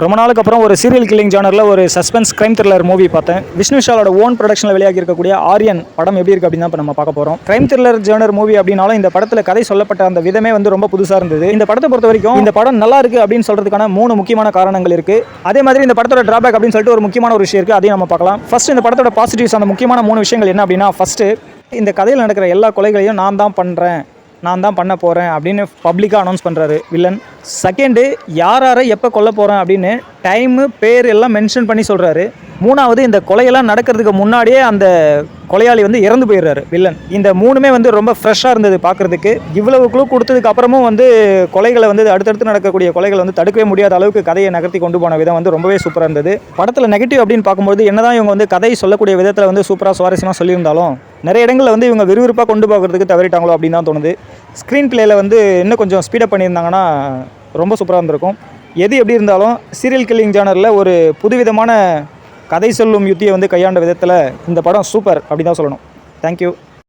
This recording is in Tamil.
ரொம்ப நாளுக்கு அப்புறம் ஒரு சீரியல் கில்லிங் ஜானரில் ஒரு சஸ்பென்ஸ் கிரைம் த்ரில்லர் மூவி பார்த்தேன். விஷ்ணு விஷாலோட ஓன் ப்ரொடக்ஷனில் வெளியாகி இருக்கக்கூடிய ஆரியன் படம் எப்படி இருக்குது அப்படின்னு தான் இப்போ நம்ம பார்க்க போகிறோம் கிரைம் த்ரில்லர் ஜானர் மூவி அப்படின்னாலும் இந்த படத்தில் கதை சொல்லப்பட்ட அந்த விதமே வந்து ரொம்ப புதுசாக இருந்தது. இந்த படத்தை பொறுத்த வரைக்கும் இந்த படம் நல்லா இருக்கு அப்படின்னு சொல்றதுக்கான மூணு முக்கியமான காரணங்கள் இருக்கு. அதே மாதிரி இந்த படத்தோட டிராபேக் அப்படின்னு சொல்லிட்டு ஒரு முக்கியமான ஒரு விஷயம் இருக்கு. அதையும் நம்ம பார்க்கலாம். ஃபர்ஸ்ட் இந்த படத்தோட பாசிட்டிவ்ஸ் அந்த முக்கியமான மூணு விஷயங்கள் என்ன அப்படின்னா ஃபர்ஸ்ட் இந்த கதையில் நடக்கிற எல்லா கொலைகளையும் நான் தான் பண்ணுறேன் நான் தான் பண்ண போகிறேன் அப்படின்னு பப்ளிக்காக அனௌன்ஸ் பண்ணுறாரு வில்லன் செகண்டு யார் யாரை எப்போ கொல்ல போகிறேன் அப்படின்னு டைமு பேர் எல்லாம் மென்ஷன் பண்ணி சொல்கிறாரு மூணாவது இந்த கொலையெல்லாம் நடக்கிறதுக்கு முன்னாடியே அந்த கொலையாளி வந்து இறந்து போயிடுறாரு வில்லன் இந்த மூணுமே வந்து ரொம்ப ஃப்ரெஷ்ஷாக இருந்தது பார்க்குறதுக்கு. இவ்வளவு குழு கொடுத்ததுக்கு அப்புறமும் வந்து கொலைகளை வந்து அடுத்தடுத்து நடக்கக்கூடிய கொலைகளை வந்து தடுக்கவே முடியாத அளவுக்கு கதையை நகர்த்தி கொண்டு போன விதம் வந்து ரொம்பவே சூப்பராக இருந்தது. படத்தில் நெகட்டிவ் அப்படின்னு பார்க்கும்போது என்னதான் இவங்க வந்து கதை சொல்லக்கூடிய விதத்தில் வந்து சூப்பராக சுவாரஸ்யமாக சொல்லியிருந்தாலும் நிறைய இடங்களில் வந்து இவங்க விறுவிறுப்பாக கொண்டு போகிறதுக்கு தவறிட்டாங்களோ அப்படின்னு தான் தோணுது. ஸ்க்ரீன் பிளேயில் வந்து இன்னும் கொஞ்சம் ஸ்பீடப் பண்ணியிருந்தாங்கன்னா ரொம்ப சூப்பராக இருந்திருக்கும். எது எப்படி இருந்தாலும் சீரியல் கில்லிங் ஜானரில் ஒரு புதுவிதமான கதை சொல்லும் யுத்தியை வந்து கையாண்ட விதத்தில் இந்த படம் சூப்பர் அப்படி தான் சொல்லணும். தேங்க்யூ